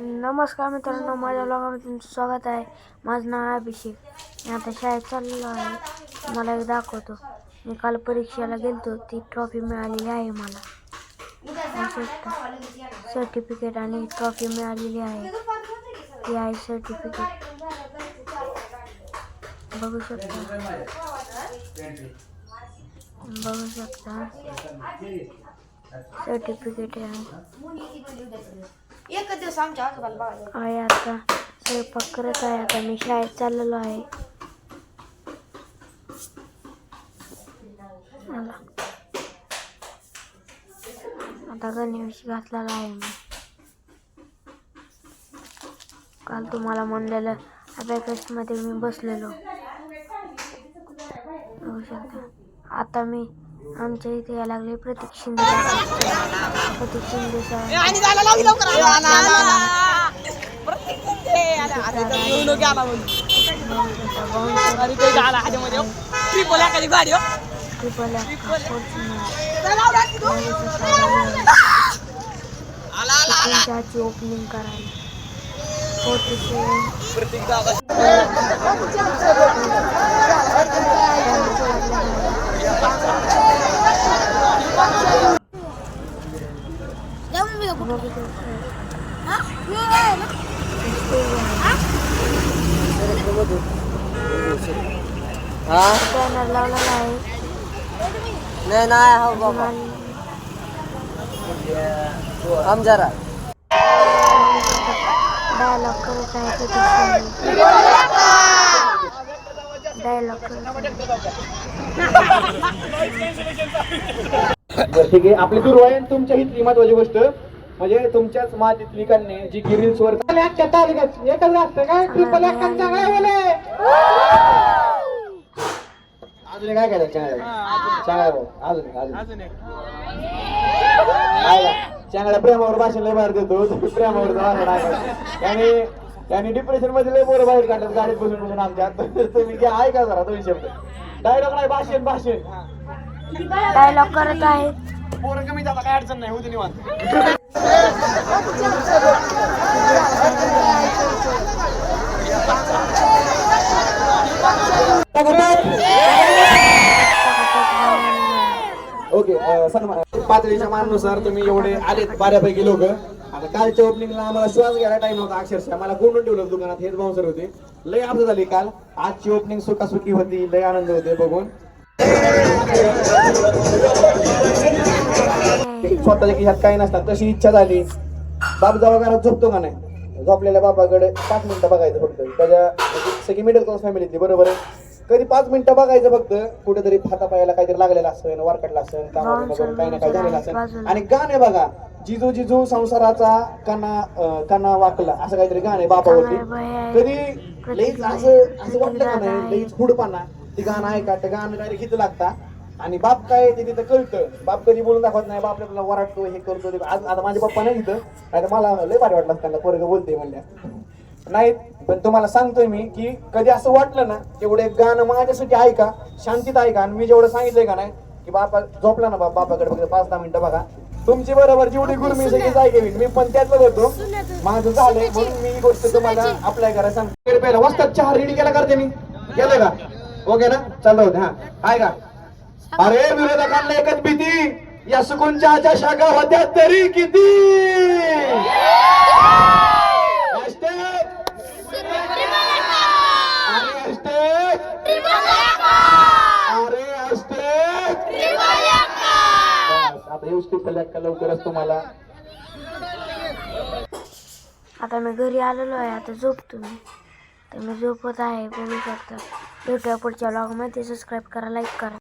नमस्कार मित्रांनो माझ्या ब्लॉगामध्ये तुमचं स्वागत आहे. माझं नाव अभिषेक. मी आता शाळेत चाललेलो आहे. तुम्हाला एक दाखवतो. मी काल परीक्षेला गेलतो. ती ट्रॉफी मिळालेली आहे मला. शकता सर्टिफिकेट आणि ट्रॉफी मिळालेली आहे. ती आहे सर्टिफिकेट बघू शकता. बघू शकता. सर्टिफिकेट आहे. एक दिवस आमच्या आजोबाला बघायला आहे आता. स्वयंपाक करत आहे आता. मी शाळेत चाललेलो आहे. मला आता गणेश घातलेला आहे मी. काल तुम्हाला म्हणलेलं अभ्यासमध्ये मी बसलेलो. आता मी आमच्या इथे यायला लागले प्रतीक शिंदे प्रतीक शिंदे साहेब आणि जायला फोर्टी प्रत्येक गावात. बॅनर लावलेला आहे नाही नाही हो बाबा. आम जरा. डायलॉग करत आहे डायलॉग करत बरं ठीक आहे आपली आहे आणि तुमच्या हितली महत्वाची गोष्ट म्हणजे तुमच्याच मातीतली कन्या जी की रील्स वर एकच्या तालुक्यात एकच असतं काय ट्रिपल काय बोले अजून काय करायचं? चांगलं अजून अजून. काय प्रेमावर भाषण लय बाहेर देतो. तुम्ही प्रेमावर त्याने त्याने डिप्रेशनमध्ये लय पोरं बाहेर काढतात गाडीत बसून बसून आमच्यात. तुम्ही घ्या ऐका जरा दोन शब्द. डायलॉग नाही भाषण भाषण. डायलॉग करत आहे पोरं कमी जाता काय अडचण नाही होती निवांत ओके अं, सन्मान पातळीच्या मानानुसार तुम्ही एवढे आलेत बऱ्यापैकी लोक. आता कालच्या ओपनिंगला आम्हाला श्वास घ्यायला टाइम होता अक्षरशः. मला कोंडून ठेवलं दुकानात हेच बाउन्सर होते. लय अफजल झाली काल. आजची ओपनिंग सुखासुखी होती लय आनंद होते बघून. स्वतःच्या खिशात काही नसतात तशी इच्छा झाली. बाप जवळ घरात झोपतो का नाही? झोपलेल्या बापाकडे पाच मिनिटं बघायचं फक्त. त्याच्या सगळी मिडल क्लास फॅमिली बरोबर आहे? कधी पाच मिनिटं बघायचं फक्त कुठेतरी फाटा पायाला काहीतरी लागलेलं असेल वरकटला असेल काही ना काही झालेलं असेल. आणि गाणे बघा जिजू जिजू संसाराचा कना कना वाकला असं काहीतरी गाणे बापावरती. कधी लईच असं असं वाटलं का नाही? लईच हुडपाना ती गाणं ऐका ते गाणं डायरेक्ट हिथं लागता. आणि बाप काय ते तिथं कळतं. बाप कधी बोलून दाखवत नाही बाप आपल्याला वराटतो हे करतो आज आता माझे पप्पा नाही तिथं तर मला लय भारी वाटलं त्यांना पोरग बोलते म्हणल्या. नाही पण तुम्हाला सांगतोय मी की कधी असं वाटलं ना तेवढं एक गाणं माझ्यासाठी ऐका शांतीत ऐका आणि मी जेवढं सांगितलंय का नाही की बापा झोपला ना बाप बापाकडे फक्त पाच दहा मिनिटं बघा. तुमची बरोबर जेवढी गुरमी सगळी ऐकेवी मी पण त्यातलं होतो माझं झालंय म्हणून मी ही गोष्ट तुम्हाला अप्लाय करायला सांगतो. पहिला वाजतात चहा रेडी केला करते मी. केलं का? ओके ना? चालू होते हा. आहे का? अरे विरोधकांना एकच भीती. या सुकुंचाच्या शाखा होत्या तरी किती Hashtag. अरे hashtag. अरे hashtag. लवकर आता लवकरच तुम्हाला. आता मी घरी आलेलो आहे आता झोपतो मी. तर मी झोपत आहे बघू शकता भेटूया पुढच्या ब्लॉगमध्ये सबस्क्राईब करा लाईक करा.